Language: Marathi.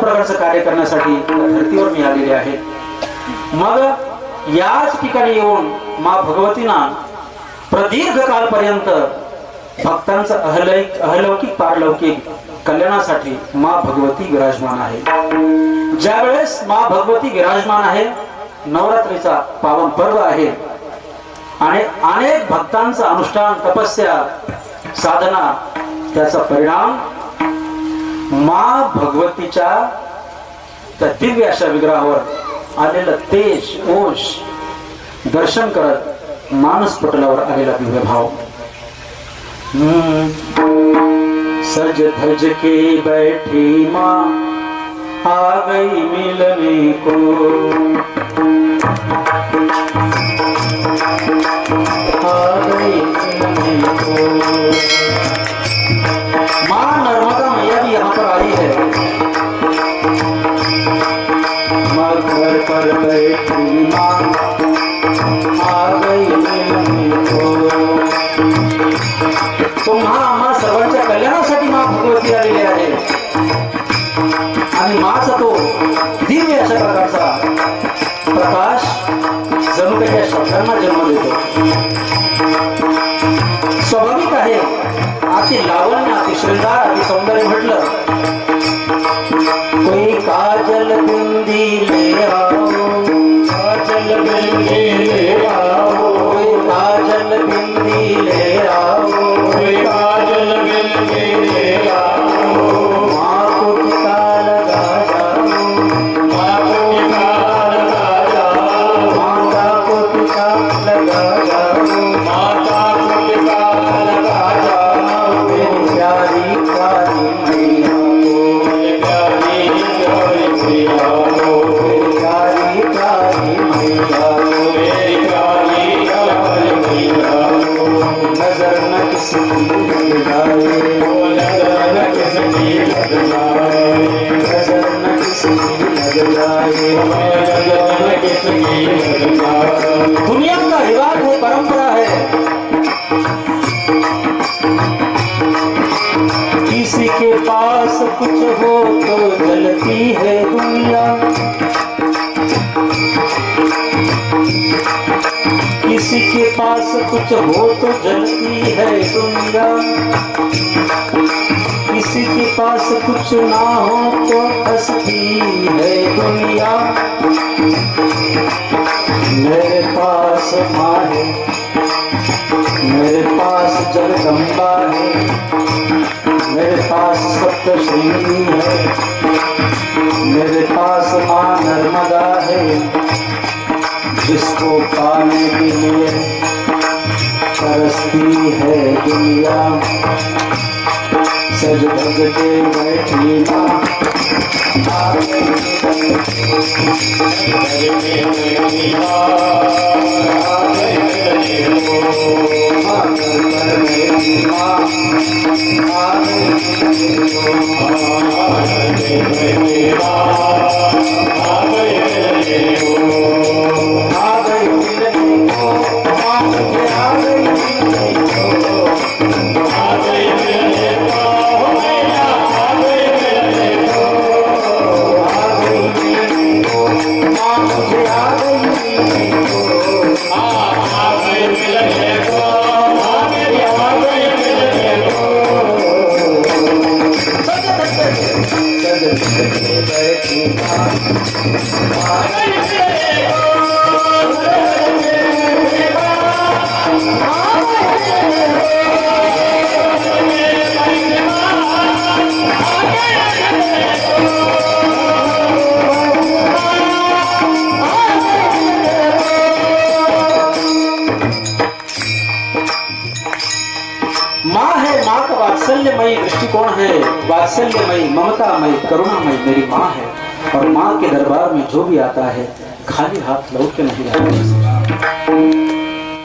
प्रकारचं कार्य करण्यासाठी धर्तीवर मी आलेले आहे मग याच ठिकाणी येऊन मा भगवतीना प्रदीर्घ कालपर्यंत भक्तांचं अहलैक अहलौकिक पारलौकिक कल्याणासाठी मा भगवती विराजमान आहे. ज्या वेळेस मा भगवती विराजमान आहे नवरात्रीचा पावन पर्व आहे आणि अनेक भक्तांचं अनुष्ठान तपस्या साधना त्याचा परिणाम मा भगवतीच्या त्या दिव्य अशा विग्रहावर आलेलं तेज ओश दर्शन करत मानस पटलावर आलेला दिव्य भाव. सज धज के बैठी माँ आ गई मिलने को. आ गई मिलने को. माँ घर आम्हा सर्वांच्या कल्याणासाठी मा भगवती आलेली आहे. आणि माचा तो दिव्य अशा प्रकारचा प्रकाश जणू काही या शब्दांना जन्म देतो. स्वाभाविक आहे अति लावण्य अति श्रृंगार अति सौंदर्य म्हटलं કાજલ બિંદી લે આવો કાજલ બિંદી दुनिया का रिवाज है परंपरा है। किसी के पास कुछ हो तो जलती है दुनिया। किसी के पास कुछ हो तो जलती है दुनिया। किसी के पास कुछ ना हो तो हंसती है दुनिया। मेरे पास माँ है, मेरे पास जगदम्बा है। मेरे पास सप्तशृंगी है। मेरे पास माँ नर्मदा है। जिसको पाने के लिए तरसती है दुनिया। सज धज के बैठी माँ Hare Thank you. दृष्टिकोण है? वात्सल्यमयी, ममतामयी, करुणामयी, मेरी माँ है। और माँ के दरबार में जो भी आता है, खाली हाथ लौट के नहीं जाता